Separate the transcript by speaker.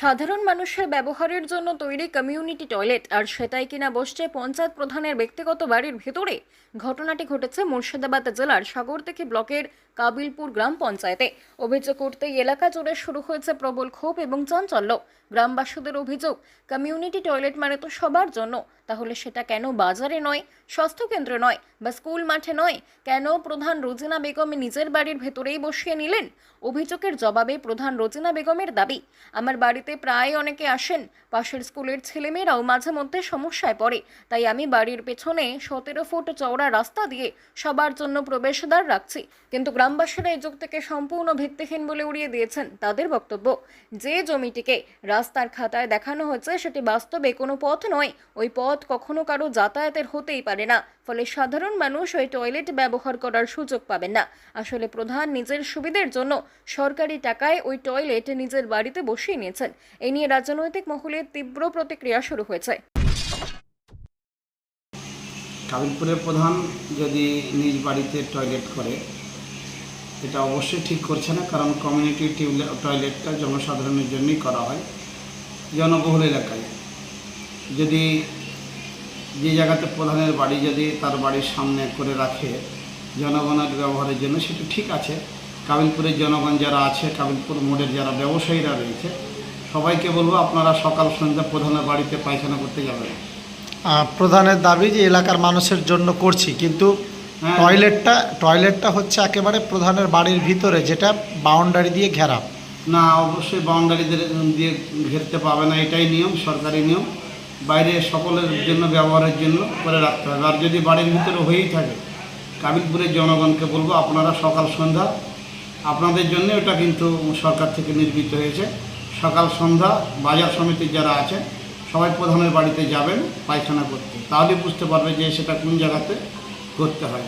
Speaker 1: সাধারণ মানুষের ব্যবহারের জন্য তৈরি কমিউনিটি টয়লেট আর সেটাই কিনা বসছে পঞ্চায়েত প্রধানের ব্যক্তিগত বাড়ির ভেতরে। ঘটনাটি ঘটেছে মুর্শিদাবাদ জেলার সাগর থেকে ব্লকের কাবিলপুর গ্রাম পঞ্চায়েতে। অভিযোগ করতে এলাকা জুড়ে শুরু হয়েছে প্রবল ক্ষোভ এবং চাঞ্চল্য। গ্রামবাসীদের অভিযোগ কমিউনিটি টয়লেট মানে তো সবার জন্য। তাহলে সেটা কেন বাজারে নয়? স্বাস্থ্যকেন্দ্রে নয় বা স্কুল মাঠে নয়? কেন প্রধান রোজিনা বেগম নিজের বাড়ির ভেতরেই বসিয়ে নিলেন? অভিযোগের জবাবে প্রধান রোজিনা বেগমের দাবি, আমার বাড়িতে প্রায় অনেকে আসেন, পাশের স্কুলের ছেলেমেয়েরাও মাঝে মধ্যে সমস্যায় পড়ে, তাই আমি বাড়ির পেছনে সতেরো ফুট চওড়া রাস্তা দিয়ে সবার জন্য প্রবেশদ্বার রাখছি। কিন্তু গ্রামবাসীরা এই যুক্তিকে সম্পূর্ণ ভিত্তিহীন বলে উড়িয়ে দিয়েছেন তাদের বক্তব্য। যে জমিটিকে রাস্তার খাতায় দেখানো হচ্ছে সেটি বাস্তবে কোনো পথ নয়। ওই পথ কখনো কারও যাতায়াতের হতেই পারে না। ফলে সাধারণ মানুষ ওই টয়লেট ব্যবহার করার সুযোগ পাবেন না। আসলে প্রধান নিজের সুবিধের জন্য সরকারি টাকায় ওই টয়লেট নিজের বাড়িতে বসিয়ে নিয়েছেন। এ নিয়ে রাজনৈতিক মহলে তীব্র প্রতিক্রিয়া শুরু হয়েছে।
Speaker 2: কাবিলপুরের প্রধান যদি নিজ বাড়িতে টয়লেট করে, এটা অবশ্যই ঠিক করছে না, কারণ কমিউনিটি টয়লেটটা জনসাধারণের জন্যই করা হয়, জনবহুল এলাকায়। যদি যে জায়গাতে প্রধানের বাড়ি যদি তার বাড়ির সামনে করে রাখে জনগণের ব্যবহারের জন্য সেটা ঠিক আছে। কাবিলপুরের জনগণ যারা আছে কাবিলপুর মোড়ের যারা ব্যবসায়ীরা রয়েছে সবাইকে বলব আপনারা সকাল সন্ধ্যা প্রধানের বাড়িতে পায়খানা করতে যাবেন।
Speaker 3: প্রধানের দাবি যে এলাকার মানুষের জন্য করছি কিন্তু
Speaker 2: হ্যাঁ।
Speaker 3: টয়লেটটা টয়লেটটা হচ্ছে একেবারে প্রধানের বাড়ির ভিতরে যেটা বাউন্ডারি দিয়ে ঘেরা।
Speaker 2: না অবশ্যই বাউন্ডারিদের দিয়ে ঘেরতে পাবে না এটাই নিয়ম সরকারি নিয়ম। বাইরে সকলের জন্য, ব্যবহারের জন্য করে রাখতে হবে। আর যদি বাড়ির ভিতরে হয়েই থাকে, কাবিলপুরের জনগণকে বলব, আপনারা সকাল সন্ধ্যা, আপনাদের জন্য ওটা কিন্তু সরকার থেকে নির্মিত হয়েছে। সকাল সন্ধ্যা বাজার সমিতির যারা আছেন, সবাই প্রধানের বাড়িতে যাবেন পায়খানা করতে। তাহলে বুঝতে পারবে যে সেটা কোন জায়গাতে করতে হয়।